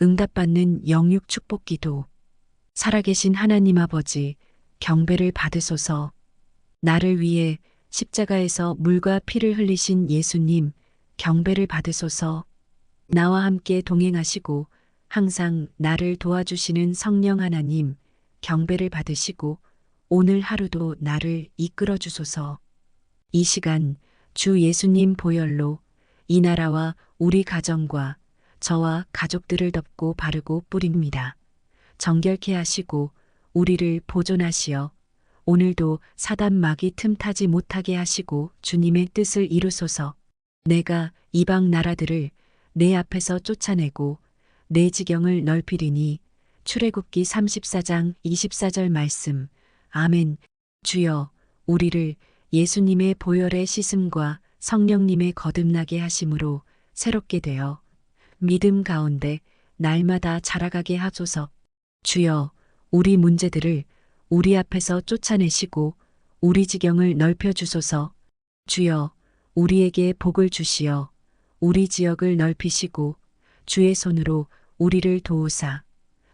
응답받는 영육 축복 기도. 살아계신 하나님 아버지, 경배를 받으소서. 나를 위해 십자가에서 물과 피를 흘리신 예수님, 경배를 받으소서. 나와 함께 동행하시고 항상 나를 도와주시는 성령 하나님, 경배를 받으시고 오늘 하루도 나를 이끌어 주소서. 이 시간 주 예수님 보혈로 이 나라와 우리 가정과 저와 가족들을 덮고 바르고 뿌립니다. 정결케 하시고 우리를 보존하시어 오늘도 사단 막이 틈타지 못하게 하시고 주님의 뜻을 이루소서. 내가 이방 나라들을 내 앞에서 쫓아내고 내 지경을 넓히리니 출애굽기 34장 24절 말씀. 아멘. 주여 우리를 예수님의 보혈의 씻음과 성령님의 거듭나게 하심으로 새롭게 되어 믿음 가운데 날마다 자라가게 하소서. 주여 우리 문제들을 우리 앞에서 쫓아내시고 우리 지경을 넓혀 주소서. 주여 우리에게 복을 주시어 우리 지역을 넓히시고 주의 손으로 우리를 도우사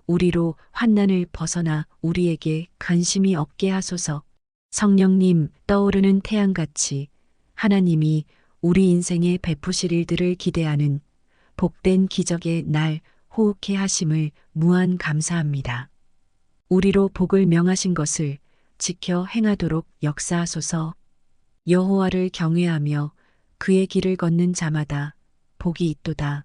우리로 환난을 벗어나 우리에게 관심이 없게 하소서. 성령님 떠오르는 태양같이 하나님이 우리 인생에 베푸실 일들을 기대하는 복된 기적의 날 호흡해 하심을 무한 감사합니다. 우리로 복을 명하신 것을 지켜 행하도록 역사하소서. 여호와를 경외하며 그의 길을 걷는 자마다 복이 있도다.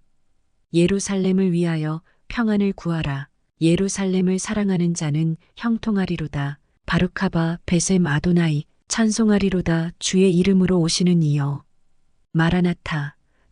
예루살렘을 위하여 평안을 구하라. 예루살렘을 사랑하는 자는 형통하리로다. 바루카바 베셈 아도나이 찬송하리로다 주의 이름으로 오시는 이여. 마라나타